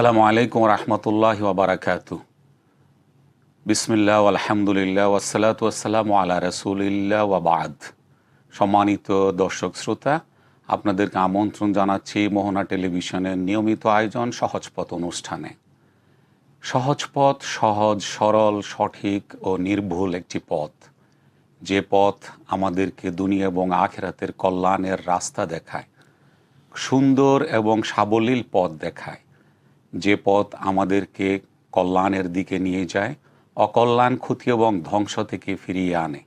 আসসালামু আলাইকুম রহমতুল্লাহ ওবরাকাত বিসমিল্লাহ আলহামদুলিল্লাহ ওসালাত ওয়াসালাম আলা রসুলিল্লাহ ওয়াবাদ সম্মানিত দর্শক শ্রোতা, আপনাদেরকে আমন্ত্রণ জানাচ্ছি মোহনা টেলিভিশনের নিয়মিত আয়োজন সহজপথ অনুষ্ঠানে। সহজপথ, সহজ, সরল, সঠিক ও নির্ভুল একটি পথ। যে পথ আমাদেরকে দুনিয়া এবং আখেরাতের কল্যাণের রাস্তা দেখায়, সুন্দর এবং সাবলীল পথ দেখায়। যে পথ আমাদেরকে কল্যাণের দিকে নিয়ে যায়, অকল্যাণ, ক্ষতি এবং ধ্বংস থেকে ফিরিয়ে আনে।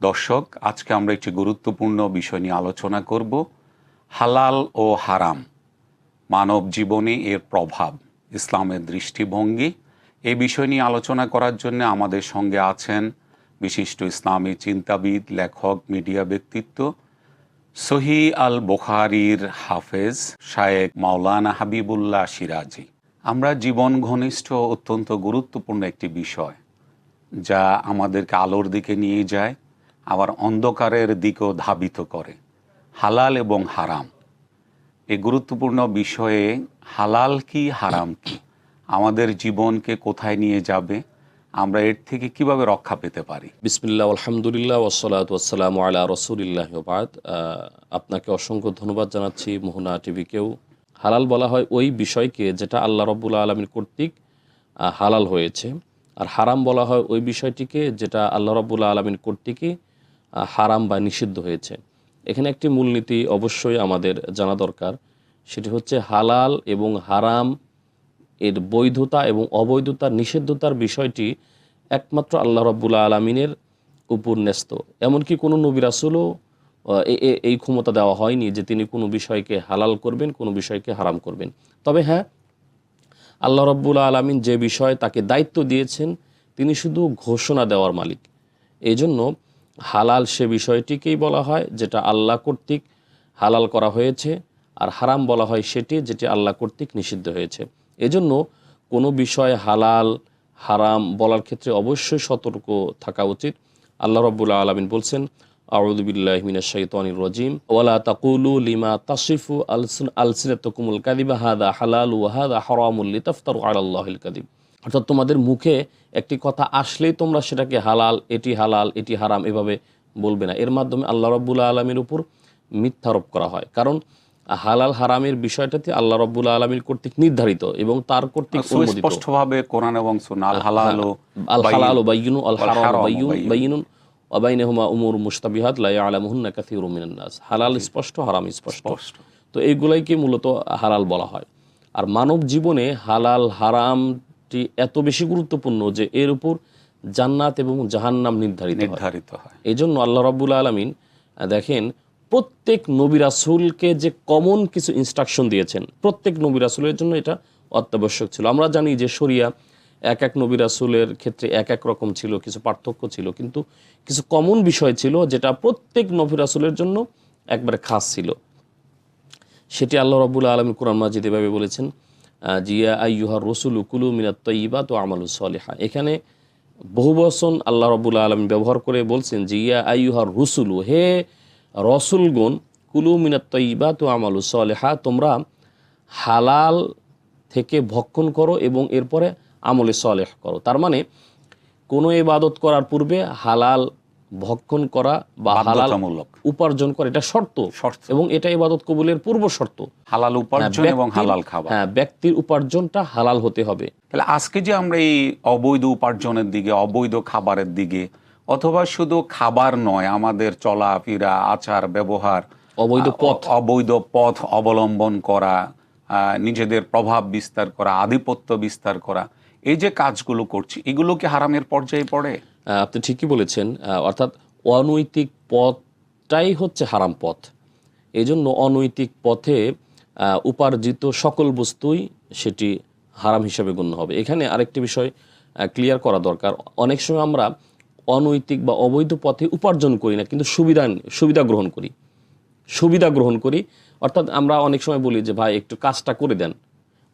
দর্শক, আজকে আমরা একটি গুরুত্বপূর্ণ বিষয় নিয়ে আলোচনা করব, হালাল ও হারাম, মানব জীবনে এর প্রভাব, ইসলামের দৃষ্টিভঙ্গি। এই বিষয় নিয়ে আলোচনা করার জন্য আমাদের সঙ্গে আছেন বিশিষ্ট ইসলামী চিন্তাবিদ, লেখক, মিডিয়া ব্যক্তিত্ব সহি আল বুখারির হাফেজ শায়েক মাওলানা হাবিবুল্লাহ সিরাজি। আমরা জীবন ঘনিষ্ঠ অত্যন্ত গুরুত্বপূর্ণ একটি বিষয়, যা আমাদেরকে আলোর দিকে নিয়ে যায়, আবার অন্ধকারের দিকেও ধাবিত করে, হালাল এবং হারাম। এই গুরুত্বপূর্ণ বিষয়ে হালাল কি, হারাম কি, আমাদের জীবনকে কোথায় নিয়ে যাবে আমরা এর থেকে কীভাবে রক্ষা পেতে পারি? বিসমিল্লা আলহামদুলিল্লাহ ওসলাত ওসালাম আলা রসুলিল্লাহ আপনাকে অসংখ্য ধন্যবাদ জানাচ্ছি মোহনা টিভিকেও। হালাল বলা হয় ওই বিষয়কে যেটা আল্লাহ রব্বুল আলমীর কর্তৃক হালাল হয়েছে। আর হারাম বলা হয় ওই বিষয়টিকে যেটা আল্লাহ রব্বুল আলমীর কর্তৃকই হারাম বা নিষিদ্ধ হয়েছে। এখানে একটি মূলনীতি অবশ্যই আমাদের জানা দরকার। সেটি হচ্ছে হালাল এবং হারাম এর বৈধতা এবং অবৈধতার নিষিদ্ধতার বিষয়টি একমাত্র আল্লাহ রব্বুল্লা আলমিনের উপর ন্যস্ত। এমনকি কোনো নবী রাসুলও আহ, এ- এ- এই ক্ষমতা দেওয়া হয়নি যে তিনি কোনো বিষয়কে হালাল করবেন কোনো বিষয়কে হারাম করবেন। তবে হ্যাঁ আল্লাহ রব্বুল আলমিন যে বিষয়ে তাকে দায়িত্ব দিয়েছেন তিনি শুধু ঘোষণা দেওয়ার মালিক। এই জন্য হালাল সে বিষয়টিকেই বলা হয় যেটা আল্লাহ কর্তৃক হালাল করা হয়েছে আর হারাম বলা হয় সেটি যেটি আল্লাহ কর্তৃক নিষিদ্ধ হয়েছে। এজন্য কোনো বিষয় হালাল, হারাম বলার ক্ষেত্রে অবশ্যই সতর্ক থাকা উচিত। আল্লাহ রব্বুল আলমিন বলছেন রাজিম। ওয়ালা তাকুলু লিমা কাদিবা হালাল ওয়া হাদা হারামুল লিতাফতারু আলাল্লাহিল কাদিব অর্থাৎ তোমাদের মুখে একটি কথা আসলেই তোমরা সেটাকে হালাল, এটি হালাল, এটি হারাম এভাবে বলবে না। এর মাধ্যমে আল্লাহ রব্বুল আলমীর উপর মিথ্যারোপ করা হয়। কারণ হালাল হারামের বিষয়টাতে আল্লাহ রব্বুল আলমীর কর্তৃক নির্ধারিত এবং তার কর্তৃক অনুমোদিত সুস্পষ্টভাবে কোরআন এবং সুন্নাহ হালাল আল হালাল বাইয়িনু আল হারাম হারাম বাইয়িন বাইয়িন। বাইয়িনুন ওয়া বাইনাহুমা উমুর মুশতাবিহাত লা ইয়ালামুহুন্না কাসীরুম মিনান নাস। হালাল স্পষ্ট হারাম স্পষ্ট। স্পষ্ট। তো এইগুলাইকে মূলত হালাল বলা হয়। আর মানব জীবনে হালাল হারামটি এত বেশি গুরুত্বপূর্ণ যে এর উপর জান্নাত এবং জাহান্নাম নির্ধারিত হয়। নির্ধারিত হয়। এই জন্য আল্লাহ রাব্বুল আলমিন দেখেন প্রত্যেক নবী রাসূলকে যে কমন কিছু ইনস্ট্রাকশন দিয়েছেন, প্রত্যেক নবী রাসূলের জন্য এটা অত্যাবশ্যক ছিল। আমরা জানি যে শরিয়া এক এক নবী রাসূলের ক্ষেত্রে এক এক রকম ছিল, কিছু পার্থক্য ছিল, কিন্তু কিছু কমন বিষয় ছিল যেটা প্রত্যেক নবী রাসূলের জন্য একবারে খাস ছিল। সেটি আল্লাহ রব্বুল আলমী কোরআন মাজিদ এভাবে বলেছেন জিয়া আইয়ুহার রসুল কুলু মিনাত তৈবা তো আমালু সলেহা। এখানে বহু বচন আল্লাহ রব্বুল আলমী ব্যবহার করে বলছেন জিয়া আইয়ুহার রসুলু, হে রসুলগুন কুলু মিনাত তৈবা তো আমালু সলেহা তোমরা হালাল থেকে ভক্ষণ করো এবং এরপরে আমলে সলেহ করো। তার মানে কোনো ইবাদত করার পূর্বে হালাল ভক্ষণ করা বা হালাল উপার্জন করা এটা শর্ত। শর্ত। এবং এটা ইবাদত কবুলের পূর্ব শর্ত। হালাল উপার্জন এবং হালাল খাবার। হ্যাঁ ব্যক্তির উপার্জনটা হালাল হতে হবে। তাহলে আজকে যে আমরা এই অবৈধ উপার্জনের দিকে অবৈধ খাবারের দিকে অথবা শুধু খাবার নয় আমাদের চলাফেরা আচার ব্যবহার অবৈধ পথ। অবৈধ পথ অবলম্বন করা নিজেদের প্রভাব বিস্তার করা আধিপত্য বিস্তার করা এই যে কাজগুলো করছি এগুলো কি হারামের পর্যায়ে পড়ে? আপনি ঠিকই বলেছেন অর্থাৎ অনৈতিক পথটাই হচ্ছে হারাম পথ। এই জন্য অনৈতিক পথে উপার্জিত সকল বস্তুই সেটি হারাম হিসাবে গণ্য হবে। এখানে আরেকটি বিষয় ক্লিয়ার করা দরকার। অনেক সময় আমরা অনৈতিক বা অবৈধ পথে উপার্জন করি না, কিন্তু সুবিধা সুবিধা গ্রহণ করি। সুবিধা গ্রহণ করি। অর্থাৎ আমরা অনেক সময় বলি যে, ভাই, একটু কাজটা করে দেন।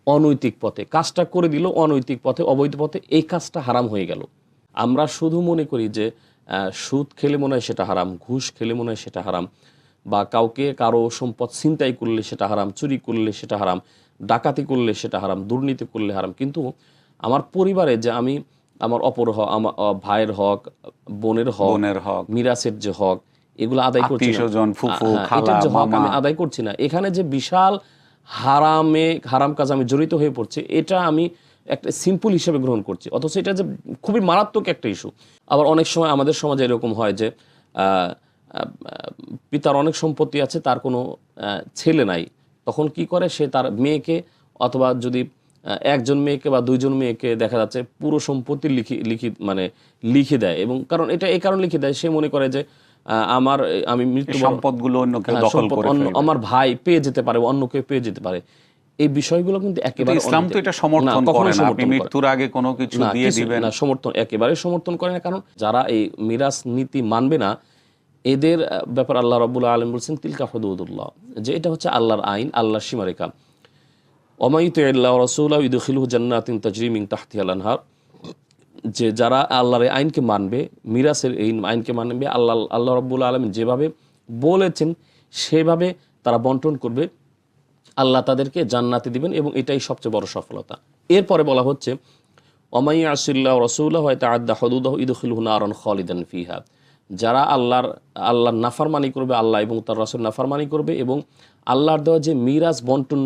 অনৈতিক পথে, কাজটা করে দিল, অনৈতিক পথে, অবৈধ পথে, এই কাজটা হারাম হয়ে গেল। আমরা শুধু মনে করি যে সুদ খেলে মনে হয় সেটা হারাম, ঘুষ খেলে মনে হয় সেটা হারাম, বা কাউকে কারও সম্পদ ছিনতাই করলে সেটা হারাম, চুরি করলে সেটা হারাম, ডাকাতি করলে সেটা হারাম, দুর্নীতি করলে হারাম। কিন্তু আমার পরিবারে যে আমি আমার অপর হক আমার ভাইয়ের হক বোনের হক বোনের হক মিরাসের যে হক এগুলো আদায় করছি হ্যাঁ, এটার যে হক আমি আদায় করছি না। এখানে যে বিশাল হারামে হারাম কাজ আমি জড়িত হয়ে পড়ছি এটা আমি একটা সিম্পল হিসেবে গ্রহণ করছি। অথচ এটা যে খুবই মারাত্মক একটা ইস্যু আবার অনেক সময় আমাদের সমাজে এরকম হয় যে পিতার অনেক সম্পত্তি আছে তার কোনো ছেলে নাই। তখন কি করে? সে তার মেয়েকে অথবা যদি একজন মেয়েকে বা দুইজন মেয়েকে দেখা যাচ্ছে পুরো সম্পত্তি লিখি লিখি মানে লিখে দেয় এবং কারণ এটা এই কারণে লিখে দেয় সে মনে করে যে আমার আমি মৃত্যু সম্পদগুলো অন্য কেউ হ্যাঁ, দখল সম্পদ করে আমার ভাই পেয়ে যেতে পারে অন্য কেউ পেয়ে যেতে পারে। এই বিষয়গুলো কিন্তু একেবারে ইসলাম তো এটা সমর্থন করে না। আপনি মৃত্যুর আগে কোনো কিছু দিয়ে দিবেন। না সমর্থন একেবারে সমর্থন করে না। কারণ যারা এই মিরাস নীতি মানবে না এদের ব্যাপার আল্লাহ রবুল্লা আলম বলছেন তিলকা হদুদুল্লাহ যে এটা হচ্ছে আল্লাহর আইন আল্লাহর সীমারেখা। অমায়িত আল্লাহ রসুল্লাহ ইদুখিলু জান্নাতিন তাজরিমিং তাহতিয়াল আনহার। যে যারা আল্লাহর আইনকে মানবে, মিরাসের এই আইনকে মানবে, আল্লাহ আল্লাহ রব্বুল আলম যেভাবে বলেছেন, সেভাবে তারা বন্টন করবে। আল্লাহ তাদেরকে জান্নাতি দিবেন এবং এটাই সবচেয়ে বড় সফলতা। এরপরে বলা হচ্ছে অমাই আসিল্লাহ রসুল্লাহ হয়তো আদা হদুদাহ ইদুখিলহু নারন খালিদান ফিহা। যারা আল্লাহর আল্লাহর নাফারমানি করবে, আল্লাহ এবং তার রসুল নাফারমানি করবে এবং আল্লাহর দেওয়া যে মিরাজ বন্টন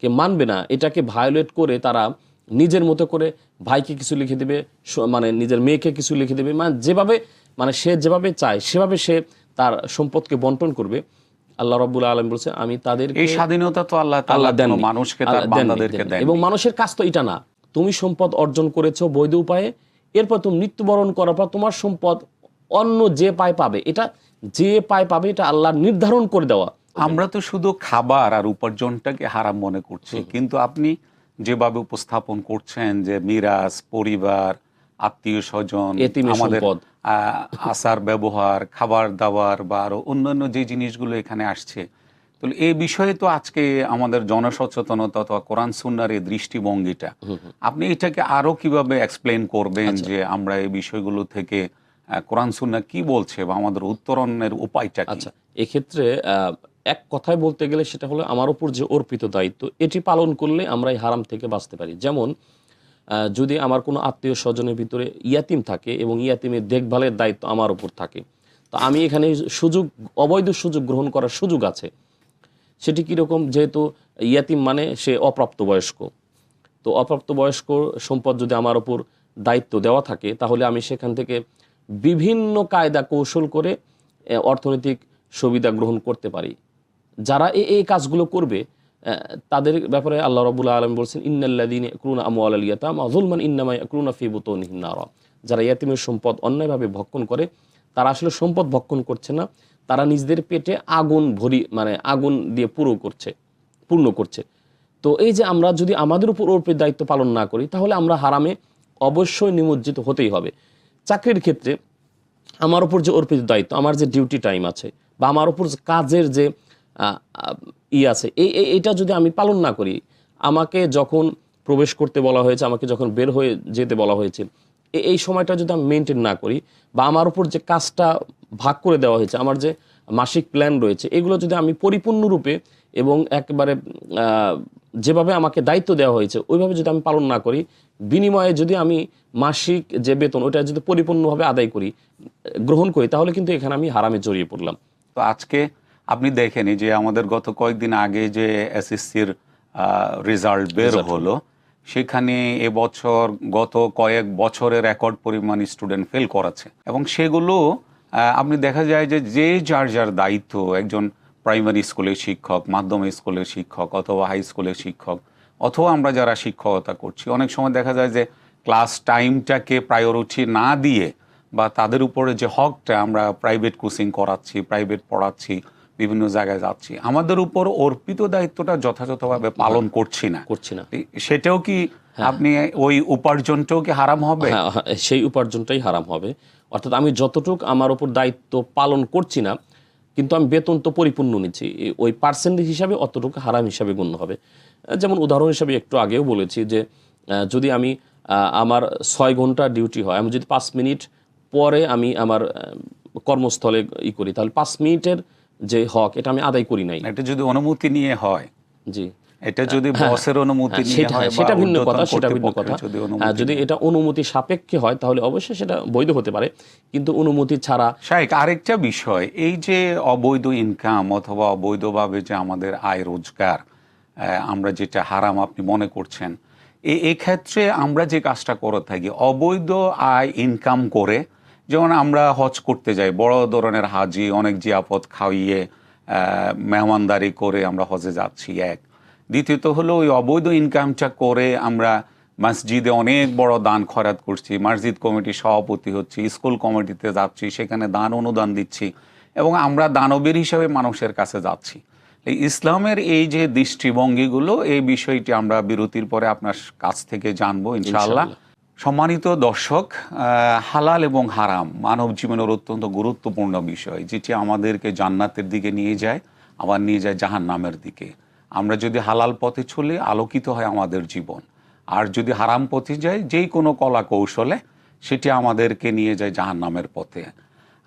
নীতিকে মানবে না এটাকে ভায়োলেট করে তারা নিজের মতো করে ভাইকে কিছু লিখে দেবে মানে নিজের মেয়েকে কিছু লিখে দেবে মানে যেভাবে মানে সে যেভাবে চায় সেভাবে সে তার সম্পদকে বন্টন করবে। আল্লাহ রব্বুল আলম বলছে আমি তাদের এই স্বাধীনতা তো আল্লাহ আল্লাহ দেন মানুষকে এবং মানুষের কাজ তো এটা না। তুমি সম্পদ অর্জন করেছ বৈধ উপায়ে এরপর তুমি মৃত্যুবরণ করার পর তোমার সম্পদ অন্য যে পায় পাবে এটা যে পায় পাবে এটা আল্লাহ নির্ধারণ করে দেওয়া। আমরা তো শুধু খাবার আর উপার্জনটাকে হারাম মনে করছি কিন্তু আপনি যেভাবে উপস্থাপন করছেন যে মিরাজ পরিবার আত্মীয় স্বজন আমাদের আচার ব্যবহার খাবার দাবার বা আরও অন্যান্য যে জিনিসগুলো এখানে আসছে তো এই বিষয়ে তো আজকে আমাদের জনসচেতনতা অথবা কোরআন সুন্নার এই দৃষ্টিভঙ্গিটা আপনি এটাকে আরও কীভাবে এক্সপ্লেন করবেন আচ্ছা। যে আমরা এই বিষয়গুলো থেকে কোরআন সুন্না কি বলছে বা আমাদের উত্তরণের উপায়টা আচ্ছা এক্ষেত্রে এক কথায় বলতে গেলে সেটা হলো আমার উপর যে অর্পিত দায়িত্ব, এটি পালন করলে আমরা এই হারাম থেকে বাঁচতে পারি। যেমন যদি আমার কোনো আত্মীয় স্বজনের ভিতরে ইয়াতিম থাকে এবং ইয়াতিমের দেখভালের দায়িত্ব আমার উপর থাকে, তো আমি এখানে সুযোগ, অবৈধ সুযোগ গ্রহণ করার সুযোগ আছে। সেটি কীরকম? যেহেতু ইয়াতিম মানে সে অপ্রাপ্তবয়স্ক। তো অপ্রাপ্তবয়স্ক সম্পদ যদি আমার ওপর দায়িত্ব দেওয়া থাকে, তাহলে আমি সেখান থেকে বিভিন্ন কায়দা কৌশল করে অর্থনৈতিক সুবিধা গ্রহণ করতে পারি। যারা এই এই কাজগুলো করবে তাদের ব্যাপারে আল্লাহ রবুল্লা আলম বলছেন ইন্নাল্লাদিন ক্রুনা আমু আলিয়াতাম আজুলমান ইন্নামাই ক্রুনা নারা। যারা ইয়াতিমের সম্পদ অন্যায়ভাবে ভক্ষণ করে, তারা আসলে সম্পদ ভক্ষণ করছে না, তারা নিজেদের পেটে আগুন ভরি মানে আগুন দিয়ে পুরো করছে, পূর্ণ করছে। তো এই যে আমরা যদি আমাদের উপর অর্পিত দায়িত্ব পালন না করি, তাহলে আমরা হারামে অবশ্যই নিমজ্জিত হতেই হবে। চাকরির ক্ষেত্রে আমার উপর যে অর্পিত দায়িত্ব, আমার যে ডিউটি টাইম আছে, বা আমার উপর কাজের যে ই আছে। এই এটা যদি আমি পালন না করি, আমাকে যখন প্রবেশ করতে বলা হয়েছে, আমাকে যখন বের হয়ে যেতে বলা হয়েছে এই সময়টা যদি আমি মেনটেন না করি বা আমার উপর যে কাজটা ভাগ করে দেওয়া হয়েছে, আমার যে মাসিক প্ল্যান রয়েছে, এগুলো যদি আমি পরিপূর্ণরূপে এবং একবারে যেভাবে আমাকে দায়িত্ব দেওয়া হয়েছে, ওইভাবে যদি আমি পালন না করি, বিনিময়ে যদি আমি মাসিক যে বেতন, ওটা যদি পরিপূর্ণভাবে আদায় করি, গ্রহণ করি, তাহলে কিন্তু এখানে আমি হারামে জড়িয়ে পড়লাম। তো আজকে আপনি দেখেনি যে আমাদের গত কয়েকদিন আগে যে এসএসসির রেজাল্ট বের হলো। সেখানে এবছর গত কয়েক বছরের রেকর্ড পরিমাণ স্টুডেন্ট ফেল করাছে এবং সেগুলো আপনি দেখা যায় যে যে যার যার দায়িত্ব একজন প্রাইমারি স্কুলের শিক্ষক মাধ্যমিক স্কুলের শিক্ষক অথবা হাই স্কুলের শিক্ষক অথবা আমরা যারা শিক্ষকতা করছি অনেক সময় দেখা যায় যে ক্লাস টাইমটাকে প্রায়োরিটি না দিয়ে বা তাদের উপরে যে হকটা আমরা প্রাইভেট কোচিং করাচ্ছি প্রাইভেট পড়াচ্ছি বিভিন্ন জায়গায় যাচ্ছি। আমাদের উপর অর্পিত দায়িত্বটা যথাযথভাবে পালন করছি না। করছি না। সেটাও কি আপনি ওই উপার্জনটাও কি হারাম হবে? হ্যাঁ হ্যাঁ, সেই উপার্জনটাই হারাম হবে। অর্থাৎ আমি যতটুক আমার উপর দায়িত্ব পালন করছি না কিন্তু আমি বেতন তো পরিপূর্ণ নিচ্ছি। ওই পার্সেন্টেজ হিসাবে অতটুকু হারাম হিসাবে গণ্য হবে। যেমন উদাহরণ হিসাবে একটু আগেও বলেছি যে যদি আমি আমার ছয় ঘণ্টা ডিউটি হয় আমি যদি পাঁচ মিনিট পরে আমি আমার কর্মস্থলে ই করি তাহলে পাঁচ মিনিটের যে হক এটা আমি আদায় করি নাই। এটা যদি অনুমতি নিয়ে হয় জি। এটা যদি বসের অনুমতি হ্যাঁ, নিয়ে হয় হ্যাঁ, সেটা ভিন্ন কথা সেটা ভিন্ন কথা। যদি হ্যাঁ, এটা অনুমতি সাপেক্ষে হয় তাহলে অবশ্যই সেটা বৈধ হতে পারে। কিন্তু অনুমতি ছাড়া শাহেক আরেকটা বিষয় এই যে অবৈধ ইনকাম অথবা অবৈধভাবে যে আমাদের আয় রোজগার আমরা যেটা হারাম আপনি মনে করছেন এক্ষেত্রে আমরা যে কাজটা করে থাকি অবৈধ আয় ইনকাম করে যেমন আমরা হজ করতে যাই, বড় ধরনের হাজি, অনেক জিয়াপদ খাইয়ে মেহমানদারি করে আমরা হজে যাচ্ছি, এক। দ্বিতীয়ত হলো ওই অবৈধ ইনকামটা করে আমরা মসজিদে অনেক বড় দান খরাত করছি, মসজিদ কমিটির সভাপতি হচ্ছি, স্কুল কমিটিতে যাচ্ছি, সেখানে দান অনুদান দিচ্ছি এবং আমরা দানবীর হিসাবে মানুষের কাছে যাচ্ছি। এই ইসলামের এই যে দৃষ্টিভঙ্গিগুলো, এই বিষয়টি আমরা বিরতির পরে আপনার কাছ থেকে জানব ইনশাআল্লাহ। সম্মানিত দর্শক হালাল এবং হারাম মানব জীবনের অত্যন্ত গুরুত্বপূর্ণ বিষয়, যেটি আমাদেরকে জান্নাতের দিকে নিয়ে যায়, আবার নিয়ে যায় জাহান নামের দিকে। আমরা যদি হালাল পথে চলে, আলোকিত হয় আমাদের জীবন। আর যদি হারাম পথে যাই, যেই কোনো কলা কৌশলে, সেটি আমাদেরকে নিয়ে যায় জাহান নামের পথে।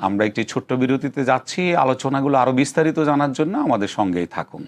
আমরা একটি ছোট্ট বিরতিতে যাচ্ছি। আলোচনাগুলো আরও বিস্তারিত জানার জন্য আমাদের সঙ্গেই থাকুন।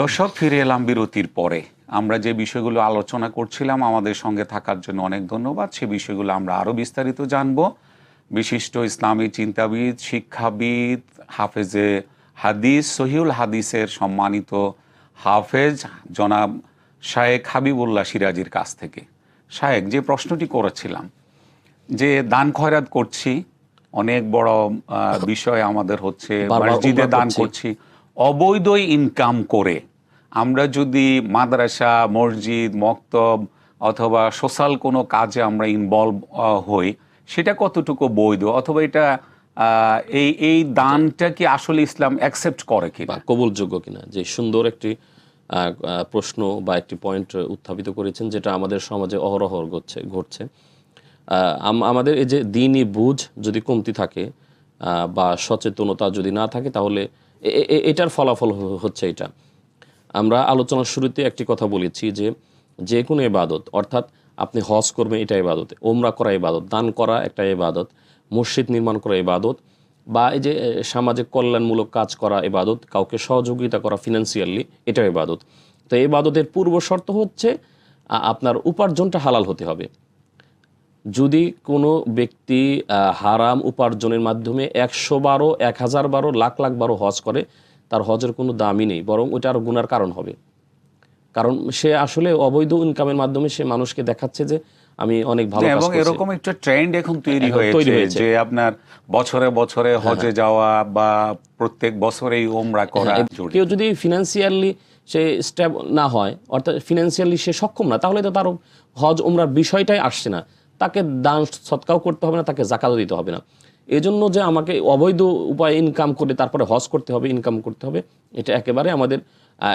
দর্শক ফিরে এলাম বিরতির পরে। আমরা যে বিষয়গুলো আলোচনা করছিলাম আমাদের সঙ্গে থাকার জন্য অনেক ধন্যবাদ। সে বিষয়গুলো আমরা আরও বিস্তারিত জানব। বিশিষ্ট ইসলামী চিন্তাবিদ শিক্ষাবিদ হাফেজে হাদিস সহিউল হাদিসের সম্মানিত হাফেজ জনাব শায়েক হাবিবুল্লাহ সিরাজির কাছ থেকে। শায়েক যে প্রশ্নটি করেছিলাম যে দান খয়রাত করছি অনেক বড় বিষয় আমাদের হচ্ছে মসজিদে দান করছি। অবৈধ ইনকাম করে। আমরা যদি মাদ্রাসা, মসজিদ, মক্তব অথবা সোশ্যাল কোনো কাজে আমরা ইনভলভ হই, সেটা কতটুকু বৈধ? অথবা এটা এই এই দানটা কি আসলে ইসলাম অ্যাকসেপ্ট করে কিনা? বা কবুলযোগ্য কিনা? যে সুন্দর একটি প্রশ্ন বা একটি পয়েন্ট উত্থাপিত করেছেন যেটা আমাদের সমাজে অহরহ ঘটছে। ঘটছে আমাদের এই যে দিনই বুঝ যদি কমতি থাকে বা সচেতনতা যদি না থাকে, তাহলে এটার ফলাফল হচ্ছে এটা। আমরা আলোচনার শুরুতে একটি কথা বলেছি যে যে কোনো ইবাদত, অর্থাৎ আপনি হজ করবেন, এটা ইবাদত ওমরা করা ইবাদত, দান করা একটা এবাদত মসজিদ নির্মাণ করা এবাদত বা এই যে সামাজিক কল্যাণমূলক কাজ করা এবাদত কাউকে সহযোগিতা করা ফিনান্সিয়ালি এটা ইবাদত। তো এবাদতের পূর্ব শর্ত হচ্ছে আপনার উপার্জনটা হালাল হতে হবে। যদি কোনো ব্যক্তি হারাম উপার্জনের মাধ্যমে একশো বারো এক হাজার বারো লাখ লাখ বারো হজ করে তার হজের কোনো দামই নেই বরং ওটা আরও গুনার কারণ হবে। কারণ সে আসলে অবৈধ ইনকামের মাধ্যমে সে মানুষকে দেখাচ্ছে যে আমি অনেক ভালো এবং এরকম একটা ট্রেন্ড এখন তৈরি হয়েছে। যে আপনার বছরে বছরে হজে যাওয়া বা প্রত্যেক বছরেই ওমরা করা হ্যাঁ, কেউ যদি ফিনান্সিয়ালি সে স্টেব না হয় অর্থাৎ ফিনান্সিয়ালি সে সক্ষম না তাহলে তো তার হজ উমরার বিষয়টাই আসছে না। তাকে দান সৎকাও করতে হবে না, তাকে জাকাতও দিতে হবে না। এজন্য যে আমাকে অবৈধ উপায়ে ইনকাম করে, তারপরে হজ করতে হবে ইনকাম করতে হবে, এটা একেবারে আমাদের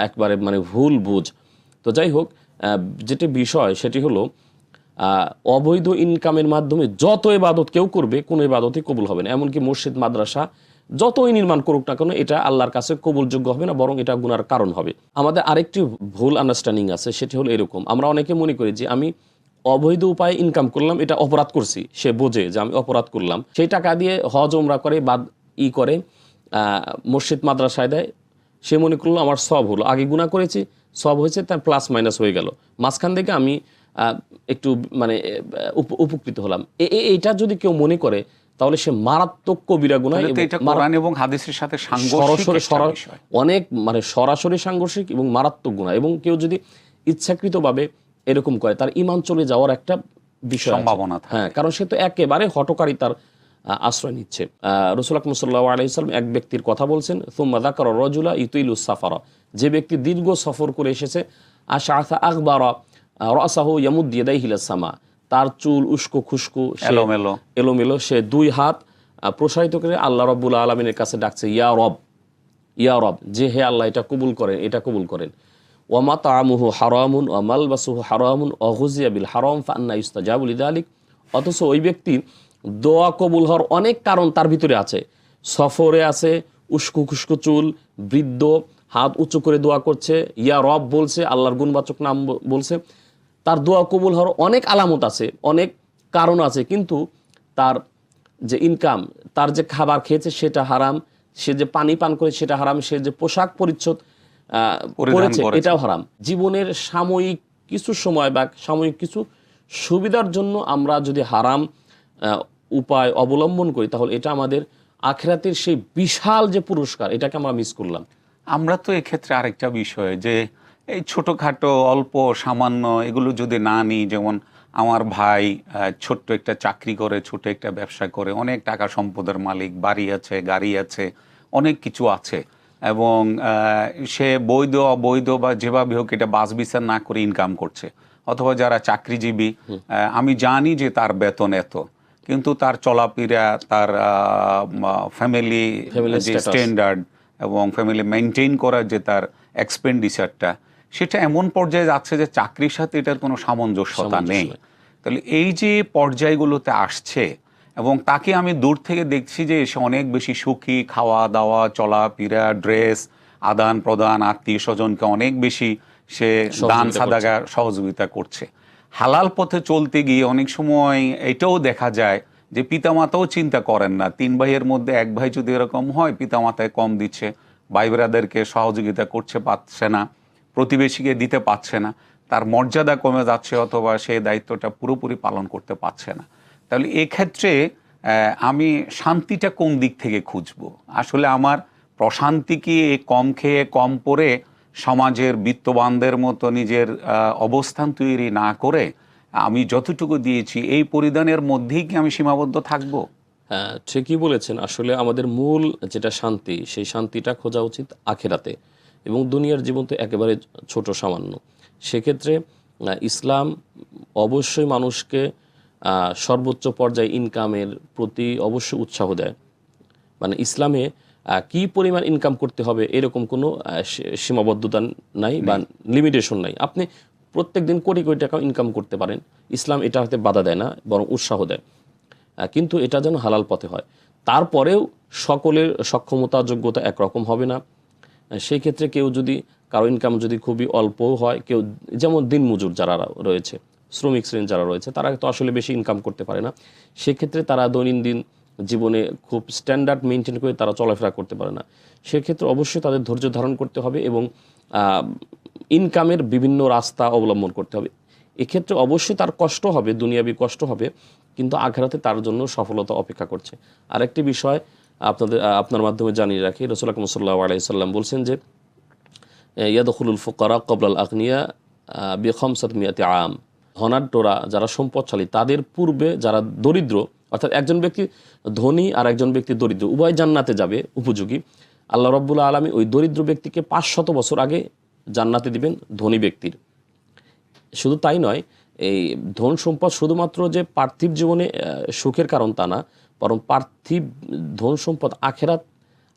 একবারে মানে ভুল বুঝ। তো যাই হোক যেটি বিষয় সেটি হলো অবৈধ ইনকামের মাধ্যমে যত এবাদত কেউ করবে, কোনো এবাদতই কবুল হবে না। এমনকি মসজিদ, মাদ্রাসা যতই নির্মাণ করুক না কেন, এটা আল্লাহর কাছে কবুলযোগ্য হবে না, বরং এটা গুনার কারণ হবে। আমাদের আরেকটি ভুল আন্ডারস্ট্যান্ডিং আছে, সেটি হলো এরকম। আমরা অনেকে মনে করি যে আমি অবৈধ উপায়ে ইনকাম করলাম এটা অপরাধ করছি। সে বোঝে যে আমি অপরাধ করলাম। সেই টাকা দিয়ে হজ ওমরা করে বাদ ই করে মসজিদ মাদ্রাসায় দেয়। সে মনে করল আমার সব হলো। আগে গুণা করেছি সব হয়েছে তার প্লাস মাইনাস হয়ে গেল। মাঝখান থেকে আমি একটু মানে উপকৃত হলাম। এইটা যদি কেউ মনে করে তাহলে সে মারাত্মক কবিরা গুণা এবং হাদিসের সাথে সরাসরি। অনেক মানে সরাসরি সাংঘর্ষিক এবং মারাত্মক গুণা এবং কেউ যদি ইচ্ছাকৃতভাবে এরকম করে। তার ইমান চলে যাওয়ার একটা বিষয় সম্ভাবনা হ্যাঁ কারণ সে তো একেবারে হটকারী তার আশ্রয় নিচ্ছে। রসুল আকরম সাল্লাহ আলাইসালাম এক ব্যক্তির কথা বলছেন সুম্মা দাকার রজুলা ইতুইলু সাফারা। যে ব্যক্তি দীর্ঘ সফর করে এসেছে আশা আশা আকবর রসাহ ইয়ামুদ্দিয়াদাই হিলাসামা তার চুল উস্কো খুস্কো এলোমেলো। এলোমেলো সে দুই হাত প্রসারিত করে আল্লাহ রব্বুল আলমিনের কাছে ডাকছে ইয়া রব ইয়া রব যে হে আল্লাহ এটা কবুল করেন এটা কবুল করেন। ওয়ামা তামুহু হারামুন ও মালবাসুহু হারামুন অহুজিয়া বিল হারাম ফান্না ইস্তাজাবুল ইদালিক অথচ ওই ব্যক্তি দোয়া কবুল হওয়ার অনেক কারণ তার ভিতরে আছে। সফরে আছে, উস্কু খুস্কু চুল, বৃদ্ধ, হাত উঁচু করে দোয়া করছে, ইয়া রব বলছে, আল্লাহর গুণবাচক নাম বলছে। তার দোয়া কবুল হওয়ার অনেক আলামত আছে, অনেক কারণ আছে, কিন্তু তার যে ইনকাম তার যে খাবার খেয়েছে সেটা হারাম, সে যে পানি পান করে সেটা হারাম, সে যে পোশাক পরিচ্ছদ করেছে। এটাও হারাম। জীবনের সাময়িক কিছু সময় বা সাময়িক কিছু সুবিধার জন্য আমরা যদি হারাম উপায় অবলম্বন করি তাহলে এটা আমাদের আখেরাতের সেই বিশাল যে পুরস্কার এটাকে আমরা মিস করলাম। আমরা তো এক্ষেত্রে আরেকটা বিষয় যে এই ছোটোখাটো অল্প সামান্য এগুলো যদি না নিই যেমন আমার ভাই ছোট্ট একটা চাকরি করে ছোট একটা ব্যবসা করে অনেক টাকা সম্পদের মালিক বাড়ি আছে গাড়ি আছে অনেক কিছু আছে। এবং সে বৈধ অবৈধ বা যেভাবে হোক এটা বাস বিচার না করে ইনকাম করছে। অথবা যারা চাকরিজীবী আমি জানি যে তার বেতন এত কিন্তু তার চলাফেরা তার ফ্যামিলি যে স্ট্যান্ডার্ড এবং ফ্যামিলি মেনটেন করার যে তার এক্সপেন্ডিচারটা সেটা এমন পর্যায়ে যাচ্ছে যে চাকরির সাথে এটার কোনো সামঞ্জস্যতা নেই। তাহলে এই যে পর্যায়গুলোতে আসছে এবং তাকে আমি দূর থেকে দেখছি যে সে অনেক বেশি সুখী খাওয়া দাওয়া চলা চলাফেরা ড্রেস আদান প্রদান আত্মীয় স্বজনকে অনেক বেশি সে দান সাদাগা সহযোগিতা করছে। হালাল পথে চলতে গিয়ে অনেক সময় এটাও দেখা যায় যে পিতামাতাও চিন্তা করেন না। তিন ভাইয়ের মধ্যে এক ভাই যদি এরকম হয় পিতামাতায় কম দিচ্ছে ভাই ব্রাদারকে সহযোগিতা করছে পাচ্ছে না প্রতিবেশীকে দিতে পারছে না তার মর্যাদা কমে যাচ্ছে অথবা সেই দায়িত্বটা পুরোপুরি পালন করতে পারছে না। তাহলে এক্ষেত্রে আমি শান্তিটা কোন দিক থেকে খুঁজবো? আসলে আমার প্রশান্তি কি কম খেয়ে কম পরে সমাজের বিত্তবানদের মতো নিজের অবস্থান তৈরি না করে আমি যতটুকু দিয়েছি, এই পরিধানের মধ্যেই কি আমি সীমাবদ্ধ থাকব? হ্যাঁ ঠিকই বলেছেন। আসলে আমাদের মূল যেটা শান্তি, সেই শান্তিটা খোঁজা উচিত আখেরাতে এবং দুনিয়ার জীবন তো একেবারে ছোট সামান্য। সেক্ষেত্রে ইসলাম অবশ্যই মানুষকে সর্বোচ্চ পর্যায়ে ইনকামের প্রতি অবশ্যই উৎসাহ দেয়। মানে ইসলামে কি পরিমাণ ইনকাম করতে হবে এরকম কোনো সীমাবদ্ধতা নাই বা লিমিটেশন নাই। আপনি প্রত্যেক দিন কোটি কোটি টাকা ইনকাম করতে পারেন। ইসলাম এটা হতে বাধা দেয় না বরং উৎসাহ দেয়। কিন্তু এটা যেন হালাল পথে হয়। তারপরেও সকলের সক্ষমতা যোগ্যতা একরকম হবে না। সেই ক্ষেত্রে কেউ যদি কারও ইনকাম যদি খুবই অল্পও হয় কেউ যেমন দিনমজুর যারা রয়েছে শ্রমিক শ্রেণি যারা রয়েছে, তারা তো আসলে বেশি ইনকাম করতে পারে না। সেক্ষেত্রে তারা দৈনন্দিন জীবনে খুব স্ট্যান্ডার্ড মেনটেন করে তারা চলাফেরা করতে পারে না। সেক্ষেত্রে অবশ্যই তাদের ধৈর্য ধারণ করতে হবে এবং ইনকামের বিভিন্ন রাস্তা অবলম্বন করতে হবে। এক্ষেত্রে অবশ্যই তার কষ্ট হবে, দুনিয়াবি কষ্ট হবে, কিন্তু আঘাতে তার জন্য সফলতা অপেক্ষা করছে। আরেকটি বিষয় আপনাদের আপনার মাধ্যমে জানিয়ে রাখি, রসুল আকরম সাল্লাহ আলাইসাল্লাম বলছেন যে ইয়াদখুলুল ফুকারা কবলাল আগনিয়া বেখমসাত মিয়াতে আম। ধনাঢ্যরা যারা সম্পদশালী, তাদের পূর্বে যারা দরিদ্র, অর্থাৎ একজন ব্যক্তি ধনী আর একজন ব্যক্তি দরিদ্র, উভয় জান্নাতে যাবে উপযোগী। আল্লাহ রব্বুল্লা আলমী ওই দরিদ্র ব্যক্তিকে পাঁচশত বছর আগে জান্নাতে দিবেন ধনী ব্যক্তির। শুধু তাই নয়, এই ধন সম্পদ শুধুমাত্র যে পার্থিব জীবনে সুখের কারণ তা না, বরং পার্থিব ধন সম্পদ আখেরাত,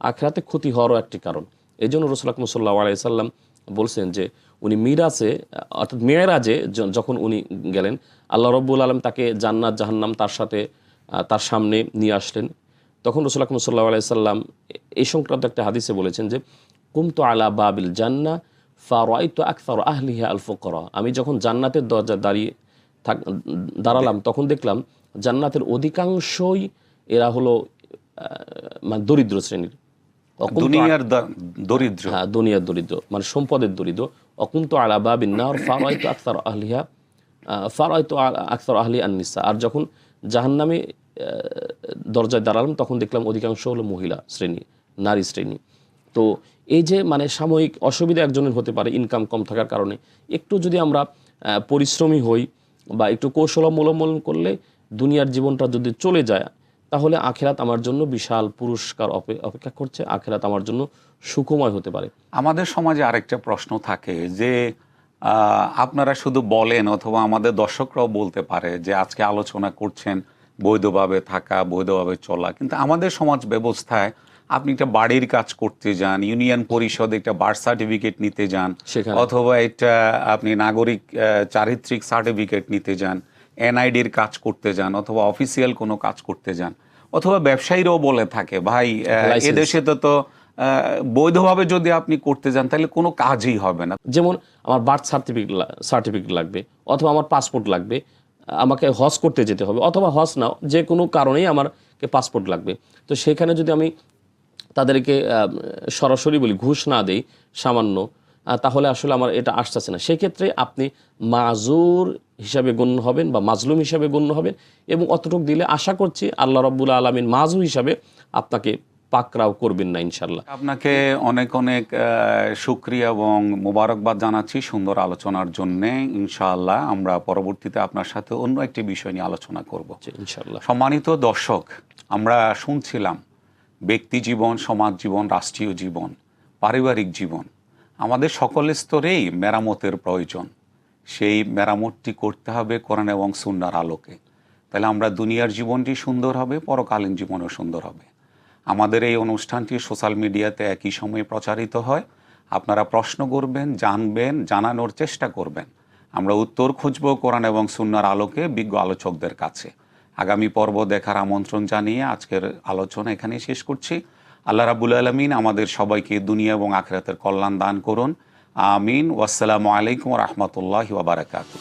আখেরাতে ক্ষতি হওয়ারও একটি কারণ। এই জন্য রসুল আকরম সাল্লাহ আলাইসাল্লাম বলছেন যে উনি মিরাজে, অর্থাৎ মেয়েরাজে যখন উনি গেলেন, আল্লাহ রব্বুল আলম তাকে জান্নাত, জাহান্নাম তার সাথে তার সামনে নিয়ে আসলেন। তখন রসুল আকরম সাল্লাহ আলাইসাল্লাম এই সংক্রান্ত একটা হাদিসে বলেছেন যে, কুমতো আলা বাবিল জান্না ফারাইতু আকসার আহলিহা আল ফুকরা আমি যখন জান্নাতের দরজা দাঁড়িয়ে থাক, দাঁড়ালাম, তখন দেখলাম জান্নাতের অধিকাংশই এরা হলো মানে দরিদ্র শ্রেণির। দুনিয়ার দরিদ্র। হ্যাঁ দুনিয়ার দরিদ্র। মানে সম্পদের দরিদ্র। অকুন্ত আলা বাবিন নার ফারাইতু আকসার আহলিহা ফারাইতু আকসার আহলি আননিসা আর যখন জাহান্নামে দরজায় দাঁড়ালাম তখন দেখলাম অধিকাংশ হলো মহিলা শ্রেণি নারী শ্রেণি। তো এই যে মানে সাময়িক অসুবিধা একজনের হতে পারে ইনকাম কম থাকার কারণে একটু যদি আমরা পরিশ্রমী হই বা একটু কৌশল অবলম্বন করলে দুনিয়ার জীবনটা যদি চলে যায় তাহলে আখেরাত আমার জন্য বিশাল পুরস্কার অপে- অপেক্ষা করছে আখেরাত আমার জন্য সুখময় হতে পারে। আমাদের সমাজে আরেকটা প্রশ্ন থাকে যে আপনারা শুধু বলেন অথবা আমাদের দর্শকরাও বলতে পারে যে আজকে আলোচনা করছেন বৈধভাবে থাকা বৈধভাবে চলা। কিন্তু আমাদের সমাজ ব্যবস্থায় আপনি একটা বাড়ির কাজ করতে যান ইউনিয়ন পরিষদে একটা বার্থ সার্টিফিকেট নিতে যান অথবা এটা আপনি নাগরিক চারিত্রিক সার্টিফিকেট নিতে যান এনআইডির কাজ করতে যান অথবা অফিসিয়াল কোনো কাজ করতে যান। অথবা ব্যবসায়ীরাও বলে থাকে ভাই। এদেশে তো তো বৈধভাবে যদি আপনি করতে যান তাহলে কোনো কাজই হবে না যেমন আমার বার্থ সার্টিফিকেট সার্টিফিকেট লাগবে অথবা আমার পাসপোর্ট লাগবে আমাকে হজ করতে যেতে হবে অথবা হজ নাও যে কোনো কারণেই আমারকে পাসপোর্ট লাগবে তো সেখানে যদি আমি তাদেরকে সরাসরি বলি ঘুষ না দেই সামান্য তাহলে আসলে আমার এটা আসতেছে না। সেক্ষেত্রে আপনি মাজুর হিসাবে গণ্য হবেন বা মাজলুম হিসাবে গণ্য হবেন এবং অতটুক দিলে আশা করছি আল্লাহ রব্বুল আলমিন মাজু হিসাবে আপনাকে পাকরাও করবেন না ইনশাল্লাহ আপনাকে অনেক অনেক সুক্রিয়া এবং মোবারকবাদ জানাচ্ছি সুন্দর আলোচনার জন্যে। ইনশাআল্লাহ আমরা পরবর্তীতে আপনার সাথে অন্য একটি বিষয় নিয়ে আলোচনা করব। ইনশাল্লাহ সম্মানিত দর্শক আমরা শুনছিলাম ব্যক্তি জীবন সমাজ জীবন রাষ্ট্রীয় জীবন পারিবারিক জীবন। আমাদের সকল স্তরেই মেরামতের প্রয়োজন। সেই মেরামতটি করতে হবে কোরআন এবং সুন্নার আলোকে। তাহলে আমরা দুনিয়ার জীবনটি সুন্দর হবে, পরকালীন জীবনও সুন্দর হবে। আমাদের এই অনুষ্ঠানটি সোশ্যাল মিডিয়াতে একই সময়ে প্রচারিত হয়। আপনারা প্রশ্ন করবেন, জানবেন, জানানোর চেষ্টা করবেন। আমরা উত্তর খুঁজব কোরআন এবং সুন্নার আলোকে বিজ্ঞ আলোচকদের কাছে। আগামী পর্ব দেখার আমন্ত্রণ জানিয়ে আজকের আলোচনা এখানেই শেষ করছি। আল্লাহ রাবুল আলমিন আমাদের সবাইকে দুনিয়া এবং আখরাতের কল্যাণ দান করুন। আমিন। ওয়াসালামু আলাইকুম রহমতুল্লাহ ওবরাকাতু